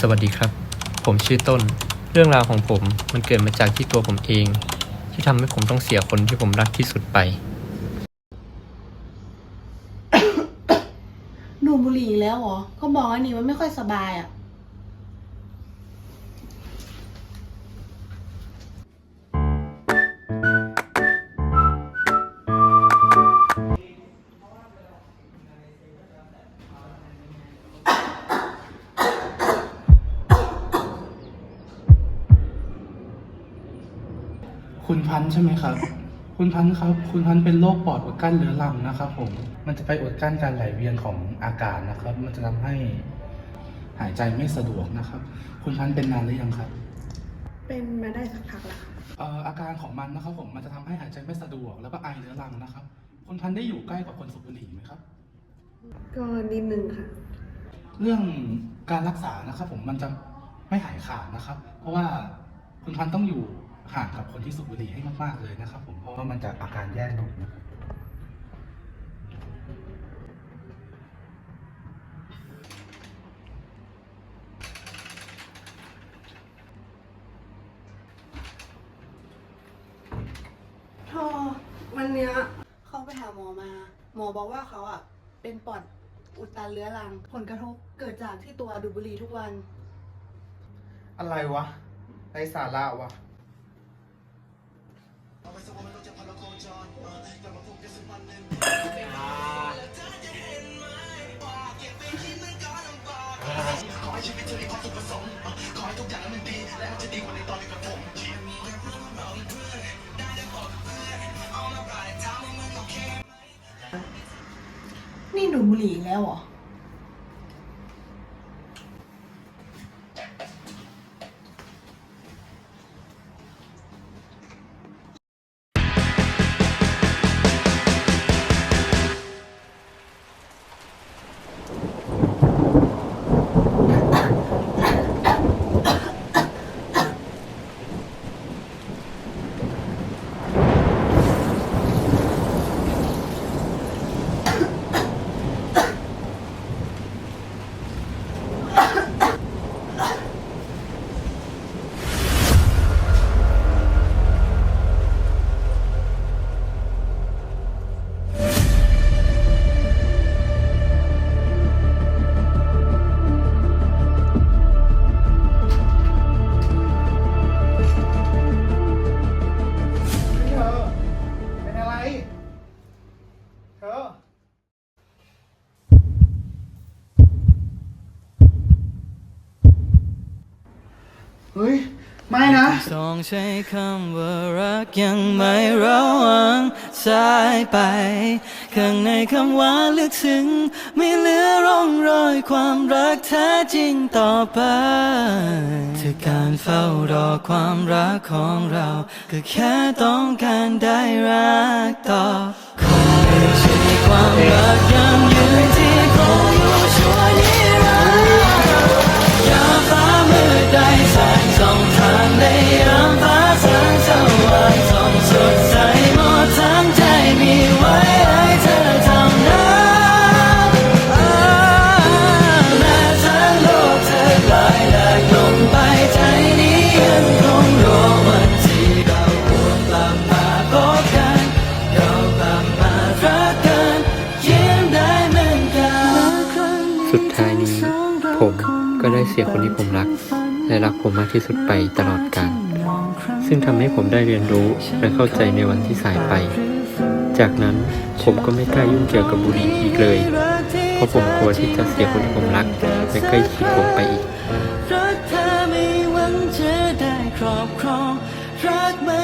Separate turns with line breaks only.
สวัสดีครับ ผมชื่อต้น เรื่องราวของผมมันเกิดมาจากที่ตัวผมเอง ที่ทำให้ผมต้องเสียคนที่ผมรักที่สุดไป
ดูดบุหรี่อีกแล้วเหรอ ก็บอกว่านี่มันไม่ค่อยสบายอะ
คุณพันธุ์ใช่ไหมครับ คุณพันธุ์ครับ คุณพันธุ์เป็นโรคปอดอุดกั้นเรื้อรังนะครับ ผม มันจะไปอุดกั้นการไหลเวียนของอากาศนะครับ มันจะทำให้หายใจไม่สะดวกนะครับ คุณพันธุ์เป็นนานหรือยังครับ
เป็นมาได้สักพักแล้วค่ะ
เอ่ออาการของมันนะครับ ผมมันจะทำให้หายใจไม่สะดวก แล้วก็ไอเรื้อรังนะครับ คุณพันธุ์ได้อยู่ใกล้กับคนสูบบุหรี่ไหมครับ
ก็นิดนึงค่ะ
เรื่องการรักษานะครับ ผมมันจะไม่หายขาดนะครับ เพราะว่าคุณพันธุ์ต้องอยู่ ห่างกับคนที่สูบบุหรี่ให้มากๆเลยนะครับผมเพราะว่ามันจะอาการแย่ลงนะครับ
ทอวันเนี้ยเขาไปหาหมอมา หมอบอกว่าเขาอะ เป็นปอดอุดตันเรื้อรัง ผลกระทบเกิดจากที่ตัวดูดบุหรี่ทุกวัน
อะไรวะไรสาระวะ
นี่ดูดบุหรี่อีกแล้วเหรอ
เฮ้ย ไม่นะ
ต้องใช้คำว่ารักยังไม่ระวังสายไป ข้างในคำว่าลึกซึ้งไม่เหลือร่องรอยความรักแท้จริงต่อไปถ้าการเฝ้ารอความรักของเรา ก็แค่ต้องการได้รักต่อคงไม่ใช่ความรักยัง
สุดท้ายนี้ ผมก็ได้เสียคนที่ผมรัก และรักผมมากที่สุดไปตลอดกาลซึ่งทำให้ผมได้เรียนรู้และเข้าใจในวันที่สายไป จากนั้นผมก็ไม่กล้ายุ่งเกี่ยวกับบุหรี่อีกเลย เพราะผมกลัวที่จะเสียคนที่ผมรักและใกล้ชิดผมไปอีก
รักเธอไม่หวังจะได้ครอบครองรักไม่